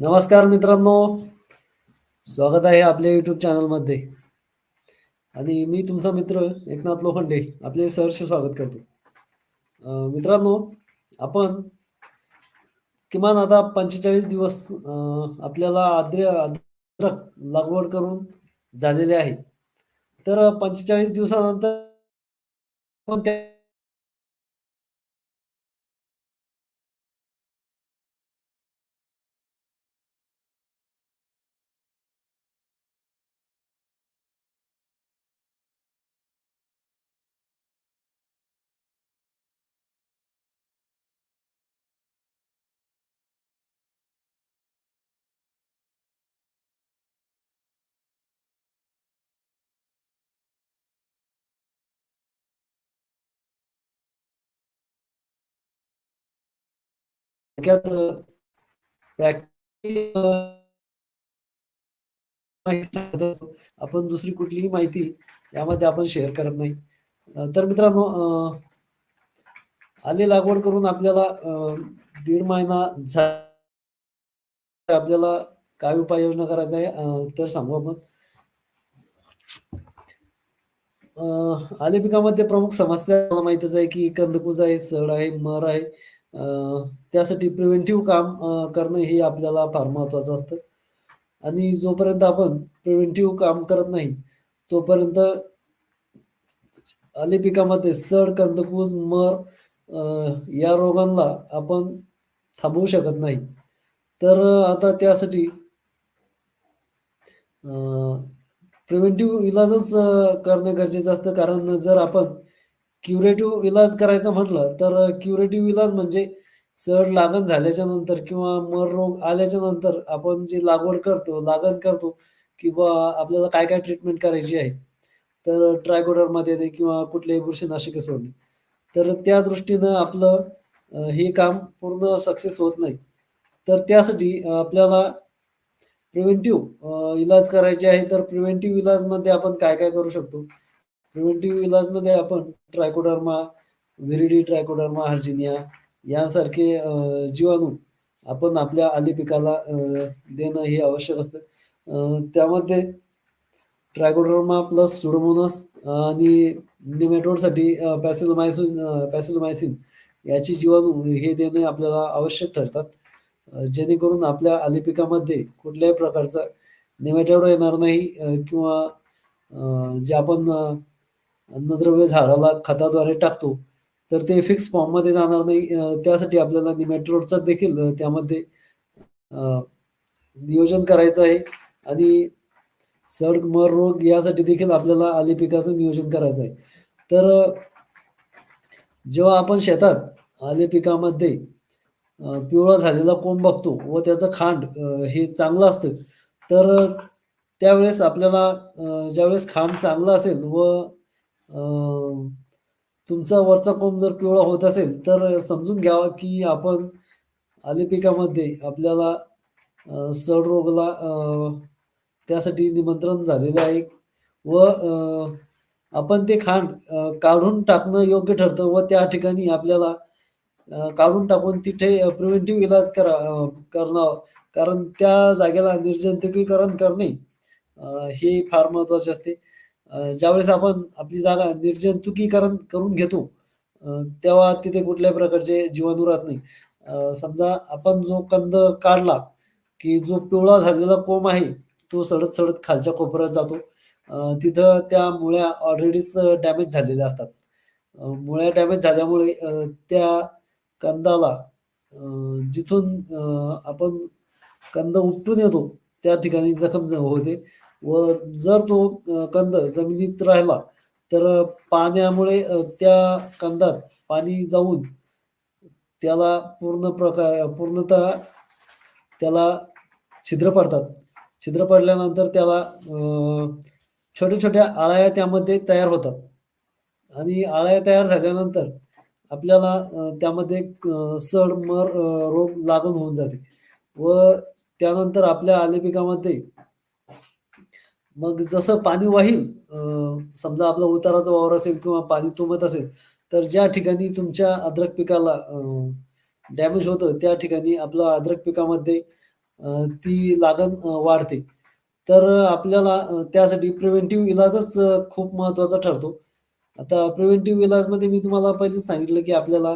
नमस्कार मित्रांनो. स्वागत आहे आपल्या युट्यूब चॅनलमध्ये आणि मी तुमचा मित्र एकनाथ लोखंडे आपले सहर्ष स्वागत करतो. मित्रांनो आपण किमान आता पंचेचाळीस दिवस आपल्याला आद्र अद्रक लागवड करून झालेले आहे. तर पंचेचाळीस दिवसानंतर आपण आपण दुसरी कुठलीही माहिती यामध्ये आपण शेअर करत नाही. तर मित्रांनो आली आले लागवड करून आपल्याला दीड महिना झा- आपल्याला काय उपाययोजना करायचा आहे तर सांगू आपण. आले पिकामध्ये प्रमुख समस्या माहितीच माहितच आहे की कंदकुज आहे सड आहे मर आहे. त्यासाठी प्रिव्हेंटिव्ह काम करणं हे आपल्याला फार महत्वाचं असतं. आणि जोपर्यंत आपण प्रिव्हेंटिव्ह काम करत नाही तोपर्यंत आले पिकामध्ये सड कंदकूस मर या रोगांना आपण थांबवू शकत नाही. तर आता त्यासाठी प्रिव्हेंटिव्ह इलाजच करणं करणे गरजेचं असतं. कारण जर आपण क्युरेटिव्ह इलाज करायचा म्हटलं तर क्युरेटिव्ह इलाज म्हणजे सड लागण झाल्याच्यानंतर किंवा मर रोग आल्याच्यानंतर आपण जी लागवड करतो लागण करतो किंवा आपल्याला काय काय ट्रीटमेंट करायची आहे तर ट्रायकोडरमध्ये देणे किंवा कुठल्याही बुरशीनाशिके सोडणे. तर त्या दृष्टीनं आपलं हे काम पूर्ण सक्सेस होत नाही. तर त्यासाठी आपल्याला प्रिव्हेंटिव्ह इलाज करायचे आहे तर प्रिव्हेंटिव्ह इलाजमध्ये आपण काय काय करू शकतो? प्रिव्हेंटिव्ह इलाजमध्ये आपण ट्रायकोडर्मा व्हिरिडी ट्रायकोडर्मा हार्जिनिया यांसारखे जीवाणू आपण आपल्या आली पिकाला देणं हे आवश्यक असतं. त्यामध्ये ट्रायकोडर्मा प्लस सुडोमोनस आणि निमेटोडसाठी पॅसिलोमायसिन पॅसिलोमायसिन याची जीवाणू हे देणे आपल्याला आवश्यक ठरतात. जेणेकरून आपल्या आली पिकामध्ये कुठल्याही प्रकारचा निमेटोड येणार नाही किंवा जे आपण अन्नद्रव्य झाडाला खताद्वारे टाकतो तर ते फिक्स फॉर्ममध्ये जाणार नाही. त्यासाठी आपल्याला निमेट्रोडचा देखील त्यामध्ये नियोजन करायचं आहे. आणि सड मर रोग यासाठी देखील आपल्याला आली पिकाचं नियोजन करायचं आहे. तर जेव्हा आपण शेतात आले पिकामध्ये पिवळा झालेला कोंब बघतो व त्याचं खांड हे चांगलं असतं तर त्यावेळेस आपल्याला ज्यावेळेस खांड चांगलं असेल व तुमचा वरचा कोंब जर पिवळा होत असेल तर समजून घ्यावा की आपण आले पिकामध्ये आपल्याला सडरोगला सड रोगला त्यासाठी निमंत्रण झालेलं आहे. व आपण ते खांड काढून टाकणं योग्य ठरतं व त्या ठिकाणी आपल्याला काढून टाकून तिथे प्रिव्हेंटिव्ह इलाज करा करणं कारण त्या जागेला निर्जंतुकीकरण करणे हे फार महत्त्वाचे असते. ज्यावेळेस आपण आपली जागा निर्जंतुकीकरण करून घेतो तेव्हा तिथे कुठल्याही प्रकारचे जीवाणू राहत नाही. समजा आपण जो कंद काढला की जो पिवळा झालेला कोंब आहे तो सडत सडत खालच्या कोपऱ्यात जातो. तिथं त्या मुळ्या ऑलरेडीच डॅमेज झालेल्या असतात. मुळ्या डॅमेज झाल्यामुळे त्या कंदाला जिथून आपण कंद उपटून येतो त्या ठिकाणी जखम होते. व जर तो कंद जमिनीत राहिला तर पाण्यामुळे त्या कंदात पाणी जाऊन त्याला पूर्ण प्रकार पूर्णतः त्याला छिद्र पडतात. छिद्र पडल्यानंतर त्याला छोट्या छोट्या आळ्या त्यामध्ये तयार होतात. आणि आळ्या तयार झाल्यानंतर आपल्याला त्यामध्ये सड मर रोग लागण होऊन जाते. व त्यानंतर आपल्या आले पिकामध्ये मग जसं पाणी वाहील समजा आपला उताराचा वावर असेल किंवा पाणी तुंबत असेल तर ज्या ठिकाणी तुमच्या अद्रक पिकाला डॅमेज होतं त्या ठिकाणी आपलं अद्रक पिकामध्ये ती लागण वाढते. तर आपल्याला त्यासाठी प्रिव्हेंटिव्ह इलाजच खूप महत्त्वाचा ठरतो. आता प्रिव्हेंटिव्ह इलाजमध्ये मी तुम्हाला पहिलेच सांगितलं, की आपल्याला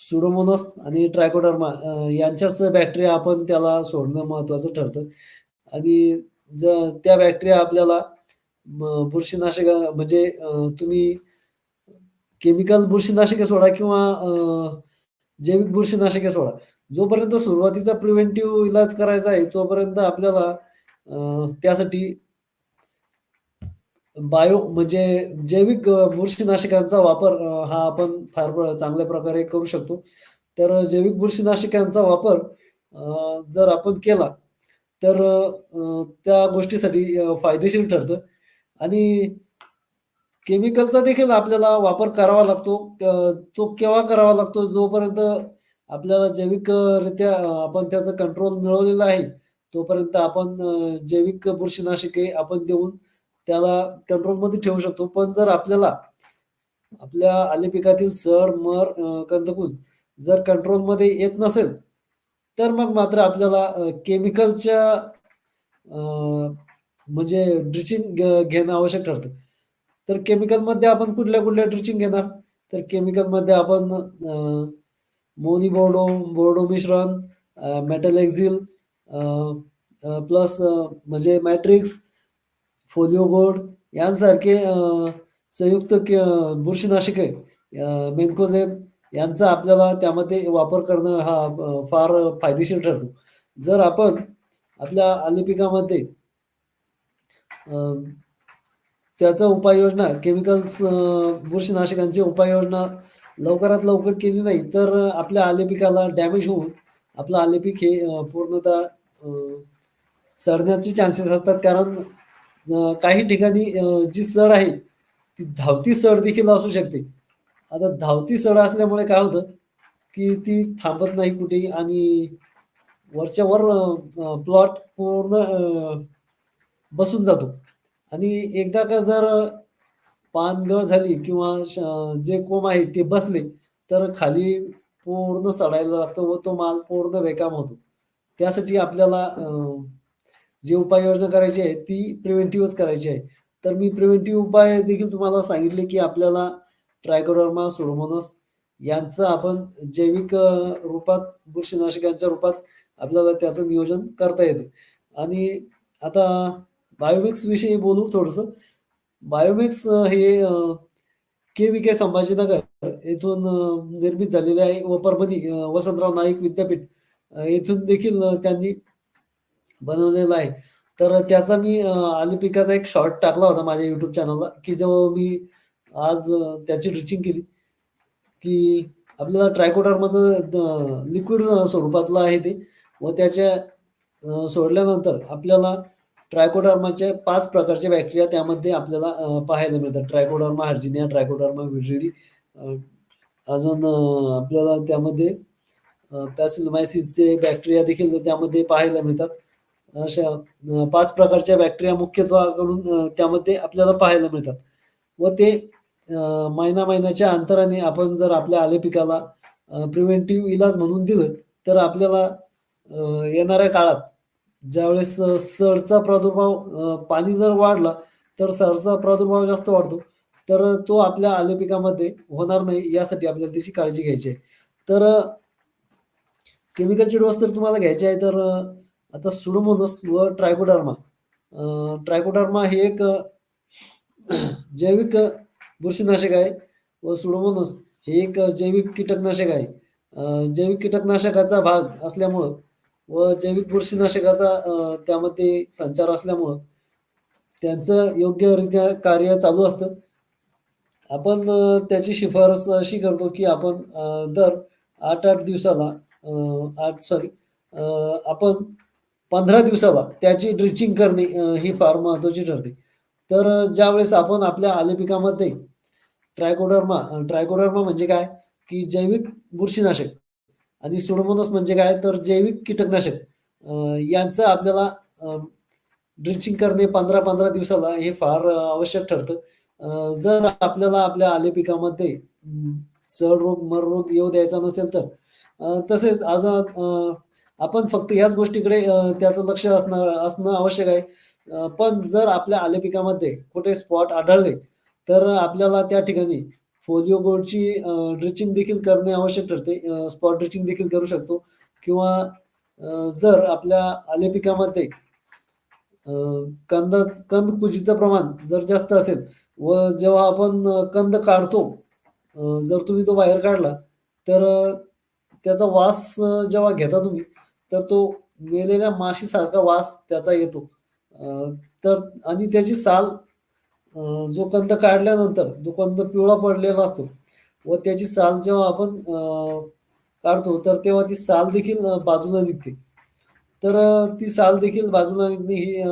सुडोमोनस आणि ट्रायकोडर्मा यांच्याच बॅक्टेरिया आपण त्याला सोडणं महत्त्वाचं ठरतं आणि त्या बॅक्टेरिया आपल्याला म बुरशीनाशक म्हणजे तुम्ही केमिकल बुरशीनाशके सोडा किंवा जैविक बुरशीनाशके सोडा. जोपर्यंत सुरुवातीचा प्रिव्हेंटिव्ह इलाज करायचा आहे, तोपर्यंत आपल्याला त्यासाठी बायो म्हणजे जैविक बुरशीनाशकांचा वापर हा आपण फार चांगल्या प्रकारे करू शकतो. तर जैविक बुरशीनाशकांचा वापर जर आपण केला, तर त्या गोष्टीसाठी फायदेशीर ठरतं आणि केमिकलचा देखील आपल्याला वापर करावा लागतो. तो केव्हा करावा लागतो? जोपर्यंत आपल्याला जैविकरित्या आपण त्याचा कंट्रोल मिळवलेला आहे, तोपर्यंत आपण जैविक बुरशीनाशके आपण देऊन त्याला कंट्रोलमध्ये ठेवू शकतो. पण जर आपल्याला आपल्या आले पिकातील सर मर, कंदकूज जर कंट्रोलमध्ये येत नसेल, तर मग मात्र आपल्याला केमिकलच्या म्हणजे ड्रिचिंग घेणं आवश्यक ठरतं. तर केमिकलमध्ये आपण कुठल्या-कुठल्या ड्रिचिंग घेणार? तर केमिकलमध्ये आपण मोनी बोर्डो बोर्डो मिश्रण, मेटल एक्झिल प्लस म्हणजे मॅट्रिक्स, फोलिओ गोल्ड यांसारखे संयुक्त के बुरशीनाशके अ, यांचा आपल्याला त्यामध्ये वापर करणं हा फार फायदेशीर ठरतो. जर आपण आपल्या आलिपिकामध्ये त्याचा उपाययोजना केमिकल्स बुरशीनाशकांची उपाययोजना लवकरात लवकर केली नाही, तर आपल्या आलिपिकाला डॅमेज होऊन आपलं आलेपीक हे पूर्णतः सडण्याचे चान्सेस असतात. कारण काही ठिकाणी जी सड आहे, ती धावती सड देखील असू शकते. आता धावती सड असल्यामुळे काय होतं, की ती थांबत नाही कुठेही आणि वरच्या वर प्लॉट पूर्ण बसून जातो आणि एकदा का जर पानगळ झाली किंवा श जे कोंब आहे ते बसले, तर खाली पूर्ण सडायला लागतं व तो माल पूर्ण बेकाम होतो. त्यासाठी आपल्याला जे उपाययोजना करायची आहे ती प्रिव्हेंटिव्हच करायची आहे. तर मी प्रिव्हेंटिव्ह उपाय देखील तुम्हाला सांगितले, की आपल्याला ट्रायकोडर्मा, सोडोमोनस यांचं आपण जैविक रूपात बुरशीनाशकांच्या रूपात आपल्याला त्याचं नियोजन करता येतं. आणि आता बायोमिक्स विषयी बोलू थोडंसं. बायोमिक्स हे के व्ही के संभाजीनगर येथून निर्मित झालेले आहे व परभणी वसंतराव नाईक विद्यापीठ येथून देखील त्यांनी बनवलेला आहे. तर त्याचा मी अ, आली पिकाचा एक शॉर्ट टाकला होता माझ्या युट्यूब चॅनलला, की जेव्हा मी आज त्याची ड्रिचिंग केली, की आपल्याला ट्रायकोडर्माचं द लिक्विड स्वरूपातलं आहे ते व त्याच्या सोडल्यानंतर आपल्याला ट्रायकोडर्माच्या 5 प्रकारचे बॅक्टेरिया त्यामध्ये आपल्याला पाहायला मिळतात. ट्रायकोडर्मा हार्जिनिया, ट्रायकोडर्मा व्हिरिडी अजून आपल्याला त्यामध्ये पॅसिलोमायसिसचे बॅक्टेरिया देखील त्यामध्ये पाहायला मिळतात. अशा पाच प्रकारच्या बॅक्टेरिया मुख्यत्वाकडून त्यामध्ये आपल्याला पाहायला मिळतात व ते महिना-महिन्याच्या अंतराने आपण जर आपल्या आले पिकाला प्रिव्हेंटिव्ह इलाज म्हणून दिलं, तर आपल्याला येणाऱ्या काळात ज्यावेळेस सरचा प्रादुर्भाव पाणी जर वाढला, तर सडचा प्रादुर्भाव जास्त वाढतो. तर तो आपल्या आले पिकामध्ये होणार नाही यासाठी आपल्याला त्याची काळजी घ्यायची आहे. तर केमिकलची डोस जर तुम्हाला घ्यायची आहे, तर आता सुडोमोनस व ट्रायकोडर्मा ट्रायकोडर्मा हे एक जैविक बुरशीनाशक आहे व सुडोमोनस हे एक जैविक कीटकनाशक आहे. जैविक कीटकनाशकाचा भाग असल्यामुळं व जैविक बुरशीनाशकाचा त्यामध्ये संचार असल्यामुळं त्यांचं योग्यरित्या कार्य चालू असतं. आपण त्याची शिफारस अशी करतो, की आपण दर 8-8 दिवसाला आठ सॉरी आपण 15 दिवसाला त्याची ड्रिचिंग करणे ही फार महत्त्वाची ठरते. तर ज्यावेळेस आपण आपल्या आले पिकामध्ये ट्रायकोडर्मा ट्रायकोडर्मा म्हणजे काय, की जैविक बुरशीनाशक आणि सुडोमोनस म्हणजे काय, तर जैविक कीटकनाशक. यांचं आपल्याला ड्रिचिंग करणे 15-15 दिवसाला हे फार आवश्यक ठरतं. जर आपल्याला आपल्या आले पिकामध्ये चढ रोग, मर रोग येऊ द्यायचा नसेल तर तसेच आज आपण फक्त ह्याच गोष्टीकडे त्याचं लक्ष असणं असणं आवश्यक आहे. पण जर आपल्या आले पिकामध्ये कुठे स्पॉट आढळले तर आपल्याला त्या ठिकाणी फोलिओ गोल्डची ड्रिचिंग देखील करणे आवश्यक ठरते. स्पॉट ड्रिचिंग देखील करू शकतो. किंवा जर आपल्या आले पिकामध्ये कंद कंद कुजीचं प्रमाण जर जास्त असेल व जेव्हा आपण कंद काढतो जर तुम्ही तो बाहेर काढला तर त्याचा वास जेव्हा घेता तुम्ही तर तो मेलेल्या माशीसारखा वास त्याचा येतो. तर आणि त्याची साल जो कंद काढल्यानंतर जो कंद पिवळा पडलेला असतो व त्याची साल जेव्हा आपण काढतो तर तेव्हा ती साल देखील बाजूला निघते. तर ती साल देखील बाजूला निघणे ही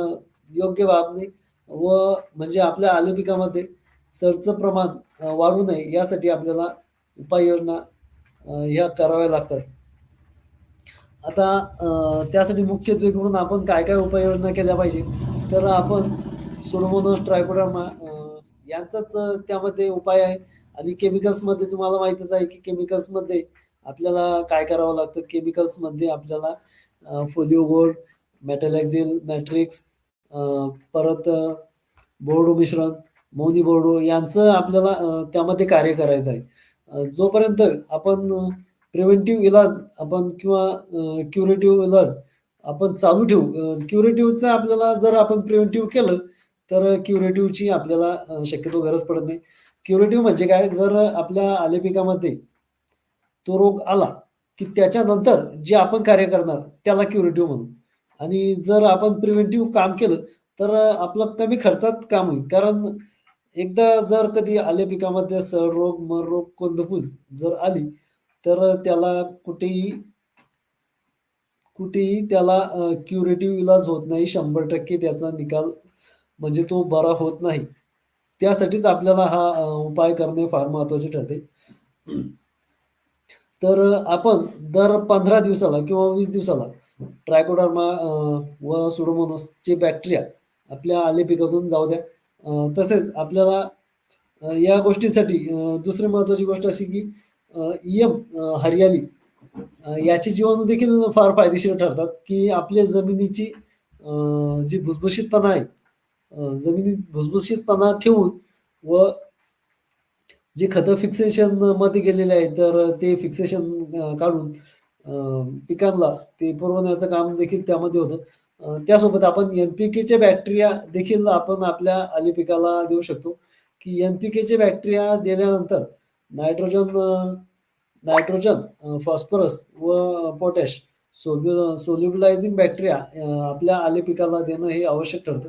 योग्य बाब नाही व म्हणजे आपल्या आले पिकामध्ये सरचं प्रमाण वाढू नये यासाठी आपल्याला उपाययोजना ह्या कराव्या लागतात. आता त्यासाठी मुख्यत्वे करून आपण काय-काय उपाययोजना केल्या पाहिजे? तर आपण सुडोमोनास ट्रायकोडर्मा यांचाच त्यामध्ये उपाय आहे आणि केमिकल्समध्ये तुम्हाला माहीतच आहे, की केमिकल्समध्ये आपल्याला काय करावं लागतं? केमिकल्समध्ये आपल्याला अ, फोलिओ गोल्ड, मेटॅलॅक्झिल, मॅट्रिक्स परत बोर्डो मिश्रण, मोनी बोर्डो यांचं आपल्याला त्यामध्ये कार्य करायचं आहे. जोपर्यंत आपण प्रिव्हेंटिव्ह इलाज आपण किंवा क्युरेटिव्ह इलाज आपण चालू ठेवू. क्युरेटिव्हचं आपल्याला जर आपण प्रिव्हेंटिव्ह केलं, तर क्युरेटिव्हची आपल्याला शक्यतो गरज पडत नाही. क्युरेटिव्ह म्हणजे काय? जर आपल्या आले पिकामध्ये तो रोग आला, की त्याच्यानंतर जे आपण कार्य करणार त्याला क्युरेटिव्ह म्हणू आणि जर आपण प्रिव्हेंटिव्ह काम केलं, तर आपलं कमी खर्चात काम होईल. कारण एकदा जर कधी आले पिकामध्ये सर रोग, मर रोग, कोंदपूज जर आली, तर त्याला कुठेही कुठेही त्याला क्युरेटिव्ह इलाज होत नाही. 100% त्याचा निकाल म्हणजे तो बरा होत नाही. त्यासाठीच आपल्याला हा उपाय करणे फार महत्त्वाचे ठरते. तर आपण दर 15 दिवसाला किंवा वीस दिवसाला ट्रायकोडर्मा व सुडोमोनासचे बॅक्टेरिया आपल्या आले पिकातून जाऊ द्या. तसेच आपल्याला या गोष्टीसाठी दुसरी महत्त्वाची गोष्ट अशी की इयम हरियाली याचे याची जीवाणू देखील फार फायदेशीर ठरतात, की आपल्या जमिनीची जी भुसभुशीतपणा आहे, जमिनीत भुसभुशीतपणा ठेवून व जे खतं फिक्सेशनमध्ये गेलेले आहेत, तर ते फिक्सेशन काढून पिकांना ते पुरवण्याचं काम देखील त्यामध्ये होतं. त्यासोबत आपण एन-पी-केचे बॅक्टेरिया देखील आपण आपल्या आली पिकाला देऊ शकतो, की एन-पी-केचे बॅक्टेरिया दिल्यानंतर नायट्रोजन नायट्रोजन, फॉस्फरस व पोटॅश सोल्यु सोल्युबलायझिंग बॅक्टेरिया आपल्या आले पिकाला देणं हे आवश्यक ठरतं.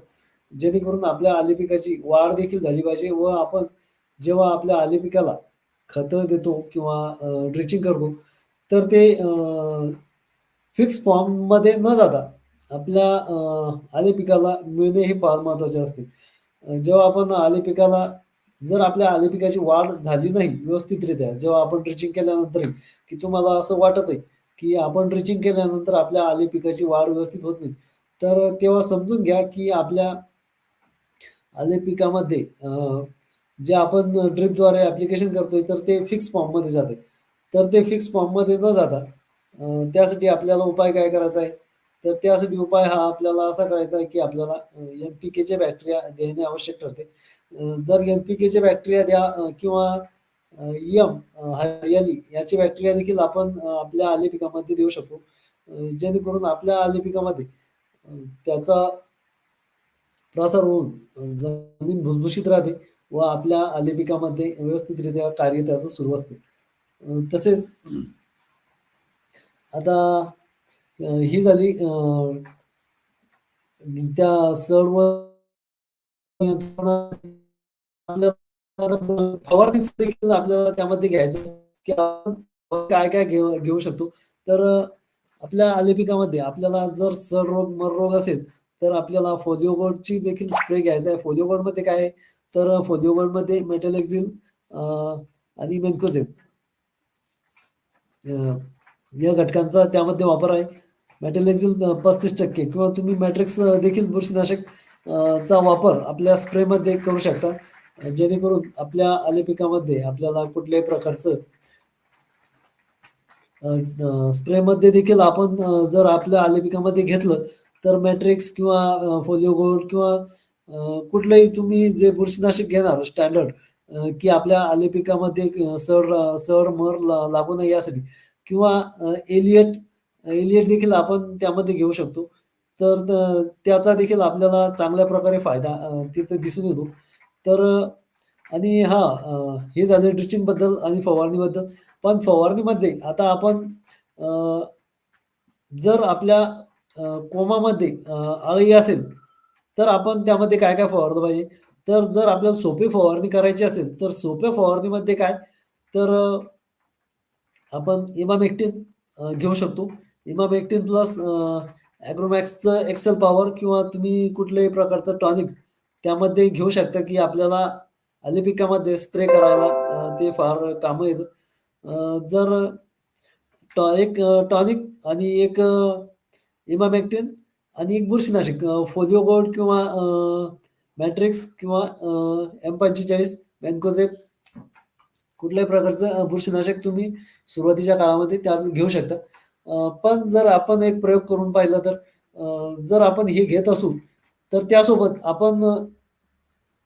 जेणेकरून आपल्या आले पिकाची वाढ देखील झाली पाहिजे व आपण जेव्हा आपल्या आले पिकाला खतं देतो किंवा ड्रिचिंग करतो, तर ते फिक्स फॉर्ममध्ये न जाता आपल्या आले पिकाला मिळणे हे फार महत्त्वाचे असते. जेव्हा आपण आले पिकाला जर आपल्या आले पिकाची वाढ झाली नाही व्यवस्थितरित्या, जेव्हा आपण ड्रिचिंग केल्यानंतरही, की तुम्हाला असं वाटत आहे, की आपण ड्रिचिंग केल्यानंतर आपल्या आले पिकाची वाढ व्यवस्थित होत नाही, तर तेव्हा समजून घ्या, की आपल्या आले पिकामध्ये जे आपण ड्रिपद्वारे ॲप्लिकेशन करतोय, तर ते फिक्स फॉर्ममध्ये जाते. तर ते फिक्स फॉर्ममध्ये न जाता त्यासाठी आपल्याला उपाय काय करायचा आहे? तर त्यासाठी उपाय हा आपल्याला असा करायचा आहे, की आपल्याला एन-पी-केचे बॅक्टेरिया देणे आवश्यक ठरते. जर एन-पी-केचे बॅक्टेरिया द्या किंवा यम हरियाली याचे बॅक्टेरिया देखील आपण आपल्या आले पिकामध्ये देऊ शकतो. जेणेकरून आपल्या आले पिकामध्ये त्याचा प्रसार होऊन जमीन भुसभुशीत राहते व आपल्या आले पिकामध्ये व्यवस्थितरित्या कार्य त्याचं सुरू असते. तसेच आता ही झाली त्या सर्व आपल्याला देखील आपल्याला त्यामध्ये घ्यायचं की आपण काय-काय घेऊ घेऊ शकतो. तर आपल्या आलेपिकामध्ये आपल्याला जर सर रोग, मर रोग असेल, तर आपल्याला फोलिओ देखील स्प्रे घ्यायचा आहे. फोलिओ गोल्डमध्ये काय आहे, तर फोलिओ मध्ये मेटॅलॅक्झिल अ, आणि मेन्कोजेब या घटकांचा त्यामध्ये वापर आहे. मॅटेल एक्झिल पस्तीस टक्के किंवा तुम्ही मॅट्रिक्स देखील बुरशीनाशक चा वापर आपल्या स्प्रेमध्ये करू शकता. जेणेकरून आपल्या आले पिकामध्ये आपल्याला कुठल्याही प्रकारचं स्प्रेमध्ये देखील आपण जर आपल्या आले पिकामध्ये घेतलं, तर मॅट्रिक्स किंवा फोलिओ गोल्ड किंवा कुठलंही तुम्ही जे बुरशीनाशक घेणार स्टँडर्ड की आपल्या आले पिकामध्ये सर मर लागू नये यासाठी किंवा एलियट एलियट देखील आपण त्यामध्ये घेऊ शकतो. तर त त्याचा देखील आपल्याला चांगल्या प्रकारे फायदा तिथे दिसून येतो. तर आणि हा हे झालं ड्रिचिंगबद्दल आणि फवारणीबद्दल. पण फवारणीमध्ये आता आपण जर आपल्या कोमामध्ये अ, अळी असेल, तर आपण त्यामध्ये काय-काय फवारलं पाहिजे? तर जर आपल्याला सोपी फवारणी करायची असेल, तर सोप्या फवारणीमध्ये काय? तर आपण इमामेक्टिन घेऊ शकतो. इमामेक्टिन प्लस ॲग्रोमॅक्सचं एक्सेल पॉवर किंवा तुम्ही कुठल्याही प्रकारचं टॉनिक त्यामध्ये घेऊ शकता, की आपल्याला अलिपिकामध्ये स्प्रे करायला ते फार कामं येतं. जर टॉ एक टॉनिक आणि एक अ, आणि एक बुरशीनाशक फोलिओ गोल्ड किंवा मॅट्रिक्स किंवा अ, M45 मॅन्कोझेब कुठल्याही प्रकारचं बुरशीनाशक तुम्ही सुरुवातीच्या काळामध्ये त्यात घेऊ शकता. पण जर आपण एक प्रयोग करून पाहिला तर जर आपण हे घेत असू, तर त्यासोबत आपण अ,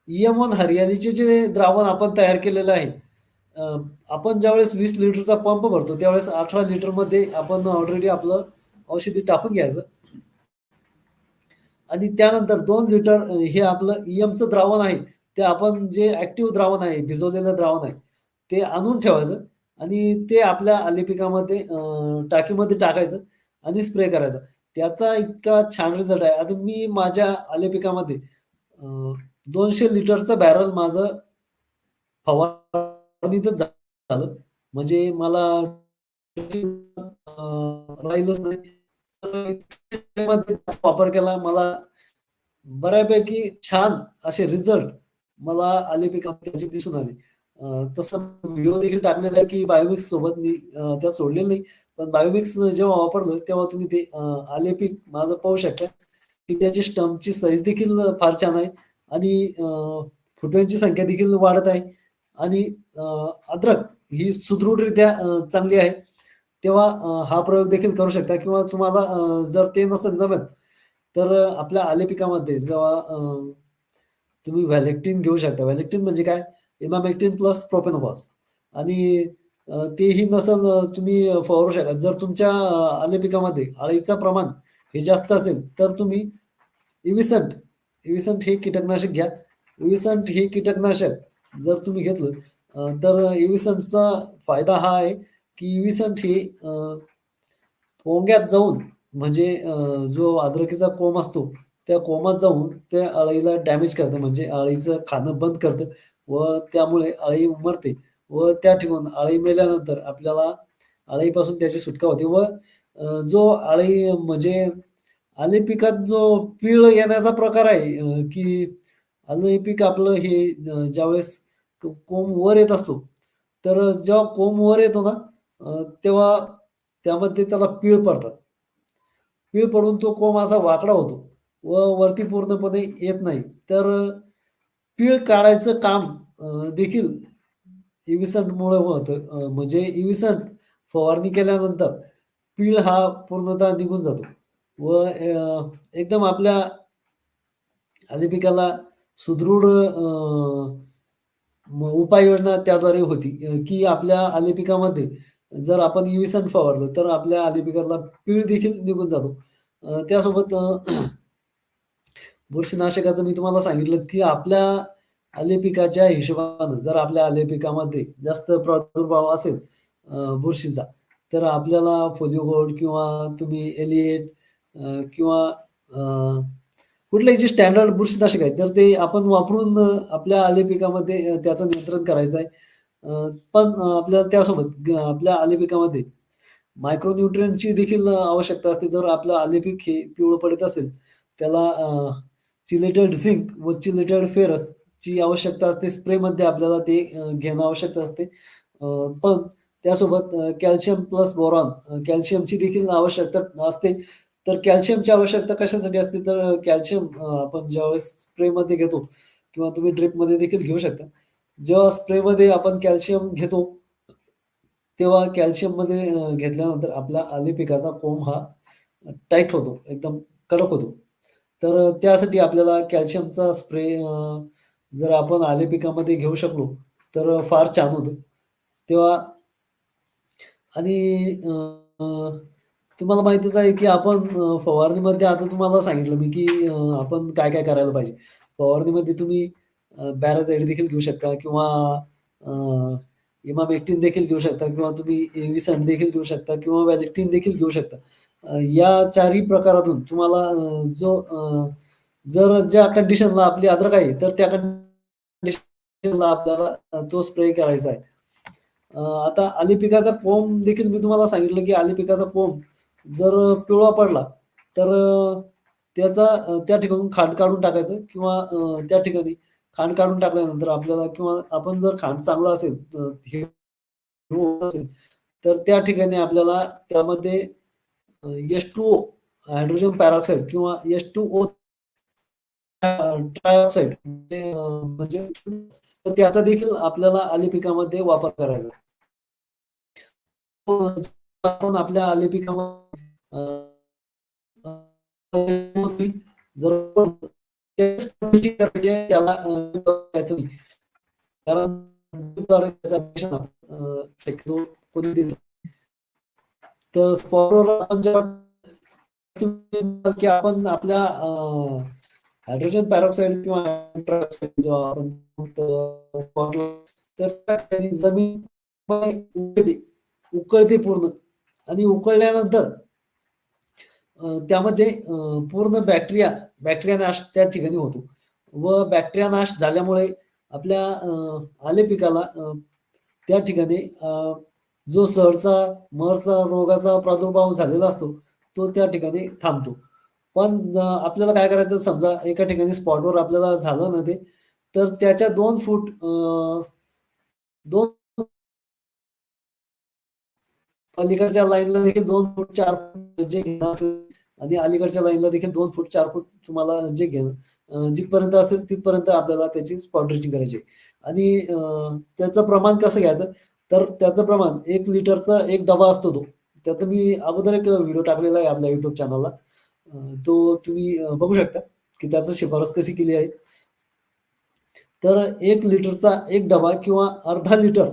EM1 हरियालीचे जे द्रावण आपण तयार केलेलं आहे, आपण ज्यावेळेस वीस लिटरचा पंप भरतो, त्यावेळेस 18 लिटरमध्ये आपण ऑलरेडी आपलं औषधी टाकून घ्यायचं. आणि त्यानंतर दोन लिटर हे आपलं ईएमचं द्रावण आहे, ते आपण जे ॲक्टिव्ह द्रावण आहे, भिजवलेलं द्रावण आहे, ते आणून ठेवायचं आणि ते आपल्या आलिपिकामध्ये टाकीमध्ये टाकायचं आणि स्प्रे करायचा. त्याचा इतका छान रिझल्ट आहे. आता मी माझ्या आलिपिकामध्ये दोनशे लिटरचं बॅरल माझं फवारणीतच झालं. म्हणजे मला राहिलंच नाही. वापर केला. मला बऱ्यापैकी छान असे रिझल्ट मला आलेपिकामध्ये त्याचे दिसून आले. तसं व्हिडिओ देखील टाकलेला आहे, की बायोमिक्स सोबत मी त्या सोडलेलं नाही. पण बायोमिक्स जेव्हा वापरलो तेव्हा तुम्ही ते आलेपिक माझं पाहू शकता, की त्याची स्टंपची साईज देखील फार छान आहे आणि फुटव्यांची संख्या देखील वाढत आहे आणि अद्रक ही सुदृढरित्या चांगली आहे. तेव्हा हा प्रयोग देखील करू शकता किंवा तुम्हाला जर ते नसेल जमत, तर आपल्या आले पिकामध्ये जेव्हा तुम्ही व्हॅलेक्टिन घेऊ शकता. व्हॅलेक्टिन म्हणजे काय? इमामेक्टिन प्लस प्रोपेनोफॉस आणि तेही नसेल तुम्ही फवारू शकाल जर तुमच्या आले पिकामध्ये अळीचं प्रमाण हे जास्त असेल, तर तुम्ही इविसंट, इविसंट हे कीटकनाशक घ्या. इविसंट हे कीटकनाशक जर तुम्ही घेतलं तर इविसंटचा फायदा हा आहे, की इविसंट हे पोंग्यात जाऊन म्हणजे जो अद्रकीचा कोंब असतो, त्या कोमात जाऊन त्या अळीला डॅमेज करतं. म्हणजे अळीचं खाणं बंद करतं व त्यामुळे अळी मरते व त्या ठिकाणी अळी मेल्यानंतर आपल्याला अळीपासून त्याची सुटका होते व जो अळी म्हणजे आले पिकात जो पीळ येण्याचा प्रकार आहे की आलं पीक आपलं हे ज्यावेळेस क कोंब वर येत असतो, तर जेव्हा कोंब वर येतो ना, तेव्हा त्यामध्ये त्याला पीळ पडतात. पीळ पडून तो कोंब असा वाकडा होतो व वरती पूर्णपणे येत नाही. तर पीळ काढायचं काम देखील इविसंटमुळे होतं. म्हणजे इविसंट फवारणी केल्यानंतर पीळ हा पूर्णतः निघून जातो व एकदम आपल्या आले पिकाला सुदृढ उपाययोजना त्याद्वारे होती की आपल्या आलिपिकामध्ये जर आपण इविसन फवारलं, तर आपल्या आले पिकाला पीळ देखील निघून जातो. त्यासोबत बुरशीनाशकाचं मी तुम्हाला सांगितलंच, की आपल्या आले पिकाच्या हिशोबानं जर आपल्या आले पिकामध्ये जास्त प्रादुर्भाव असेल बुरशीचा, तर आपल्याला फोलिओगोल्ड किंवा तुम्ही एलिएट किंवा कुठले जे स्टँडर्ड बुरशीनाशक आहेत तर ते आपण वापरून आपल्या आले पिकामध्ये त्याचं नियंत्रण करायचं आहे. पण आपल्या त्यासोबत ग आपल्या आले पिकामध्ये मायक्रो देखील आवश्यकता असते. जर आपलं आलेपीक हे पिवळं पडत असेल, त्याला चिलेटेड झिंक व चिलेटेड ची आवश्यकता असते. स्प्रेमध्ये आपल्याला ते घेणं आवश्यक असते. पण त्यासोबत कॅल्शियम प्लस बोरॉन कॅल्शियमची देखील आवश्यकता असते. तर कॅल्शियमची आवश्यकता कशासाठी असते? तर कॅल्शियम आपण ज्यावेळेस स्प्रेमध्ये घेतो किंवा तुम्ही ड्रिपमध्ये देखील घेऊ शकता. जेव्हा स्प्रेमध्ये आपण कॅल्शियम घेतो तेव्हा कॅल्शियममध्ये घेतल्यानंतर आपल्या आले पिकाचा कोंब हा टाईट होतो, एकदम कडक होतो. तर त्यासाठी आपल्याला कॅल्शियमचा स्प्रे जर आपण आले पिकामध्ये घेऊ शकलो, तर फार छान होतं. तेव्हा आणि तुम्हाला माहितीच आहे, की आपण फवारणीमध्ये आता तुम्हाला सांगितलं मी, की आपण काय-काय करायला पाहिजे. फवारणीमध्ये तुम्ही अ, देखील घेऊ शकता किंवा इमामेक्टिन देखील घेऊ शकता किंवा तुम्ही एव्हिसन देखील घेऊ शकता किंवा वॅजेक्टिन देखील घेऊ शकता. या चारही प्रकारातून तुम्हाला जो जर ज्या कंडिशनला आपली अद्रक आहे, तर त्या कंडिशनला आपल्याला तो स्प्रे करायचा आहे. आता आली पिकाचा पोम देखील मी तुम्हाला सांगितलं, की आली पिकाचा पोम जर पिवळा पडला, तर त्याचा त्या ठिकाणून खांड काढून टाकायचं किंवा त्या ठिकाणी खांड काढून टाकल्यानंतर आपल्याला किंवा आपण जर खांड चांगला असेल असेल, तर त्या ठिकाणी आपल्याला त्यामध्ये H two O hydrogen peroxide किंवा एश टू ओ ट्रायऑक्साईड म्हणजे म्हणजे तर त्याचा देखील आपल्याला आली पिकामध्ये वापर करायचा. आपण आपल्या आले पिकामध्ये जर त्याला नाही. कारण तर स्पॉटवर आपण जेव्हा आपण आपल्या हायड्रोजन पॅरॉक्साईड किंवा तर जमीन उकळते, उकळते पूर्ण आणि उकळल्यानंतर त्यामध्ये पूर्ण बॅक्टेरिया बॅक्टेरिया नाश त्या ठिकाणी होतो व बॅक्टेरिया नाश झाल्यामुळे आपल्या आले पिकाला त्या ठिकाणी जो सहरचा मरचा रोगाचा प्रादुर्भाव झालेला असतो, तो त्या ठिकाणी थांबतो. पण आपल्याला काय करायचं समजा एका ठिकाणी स्पॉटवर आपल्याला झालं ना ते, तर त्याच्या दोन फूट दोन अलीकडच्या लाईनला देखील दोन फूट चार फूट जे घेणं असेल आणि अलीकडच्या लाईनला देखील दोन फूट चार फूट तुम्हाला जे घेणं जिथपर्यंत असेल तिथपर्यंत आपल्याला त्याची स्पॉट ड्रेसिंग करायची आणि त्याचं प्रमाण कसं घ्यायचं, तर त्याचं प्रमाण एक लिटरचा एक डबा असतो तो. त्याचा मी अगोदर एक व्हिडिओ टाकलेला आहे आपल्या युट्यूब चॅनलला. तो तुम्ही बघू शकता, की त्याचं शिफारस कशी केली आहे. तर एक लिटरचा एक डबा किंवा अर्धा litre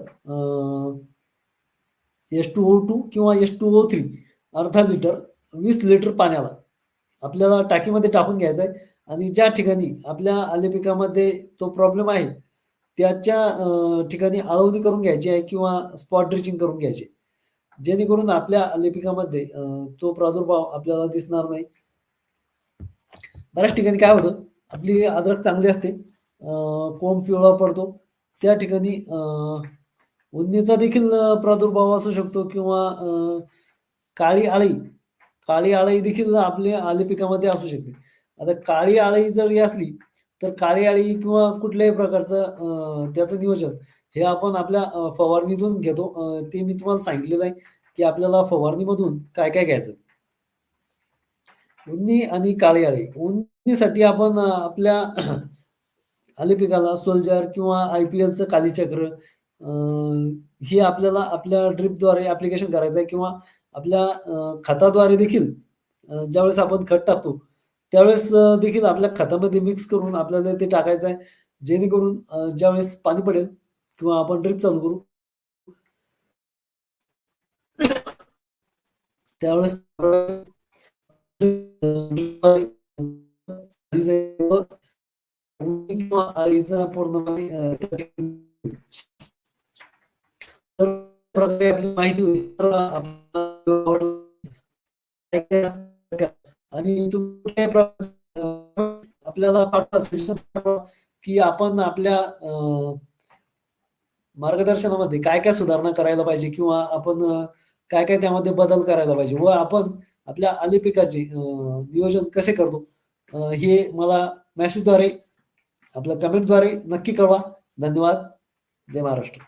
H two O two किंवा H2O3 अर्धा लिटर वीस लिटर पाण्याला आपल्याला टाकीमध्ये टाकून घ्यायचा आहे आणि ज्या ठिकाणी आपल्या आलेपिकामध्ये तो प्रॉब्लेम आहे, त्याच्या ठिकाणी आळवणी करून घ्यायची आहे किंवा स्पॉट ड्रिचिंग करून घ्यायची आहे. जेणेकरून आपल्या आलेपिकामध्ये तो प्रादुर्भाव आपल्याला दिसणार नाही. बऱ्याच ठिकाणी काय होतं, आपली अद्रक चांगली असते. कोंब पिवळा पडतो. त्या ठिकाणी अ, उंदीचा देखील प्रादुर्भाव असू शकतो किंवा काळी अळी, काळी आळी देखील आपले आले पिकामध्ये असू शकते. आता काळी आळी जरी असली, तर काळी अळी किंवा कुठल्याही प्रकारचं त्याचं नियोजन हे आपण आपल्या फवारणीतून घेतो. ते मी तुम्हाला सांगितलेलं आहे, की आपल्याला फवारणीमधून काय-काय घ्यायचं. उन्नी आणि काळी अळी. उन्नीसाठी आपण आपल्या आले पिकाला सोल्जर किंवा आय-पी-एलचं कालीचक्र हे आपल्याला आपल्या ड्रिपद्वारे ऍप्लिकेशन करायचं आहे किंवा आपल्या खताद्वारे देखील ज्यावेळेस आपण खत टाकतो, त्यावेळेस देखील आपल्या खतामध्ये मिक्स करून आपल्याला ते टाकायचं आहे. जेणेकरून ज्यावेळेस पाणी पडेल किंवा आपण ड्रिप चालू करू त्यावेळेस किंवा पूर्णपणे माहिती आणि आपल्याला की आपण आपल्या मार्गदर्शनामध्ये काय-काय सुधारणा करायला पाहिजे किंवा आपण काय-काय त्यामध्ये बदल करायला पाहिजे व आपण आपल्या आले पिकाचे नियोजन कसे करतो हे मला मेसेजद्वारे, आपल्या कमेंटद्वारे नक्की कळवा. धन्यवाद. जय महाराष्ट्र.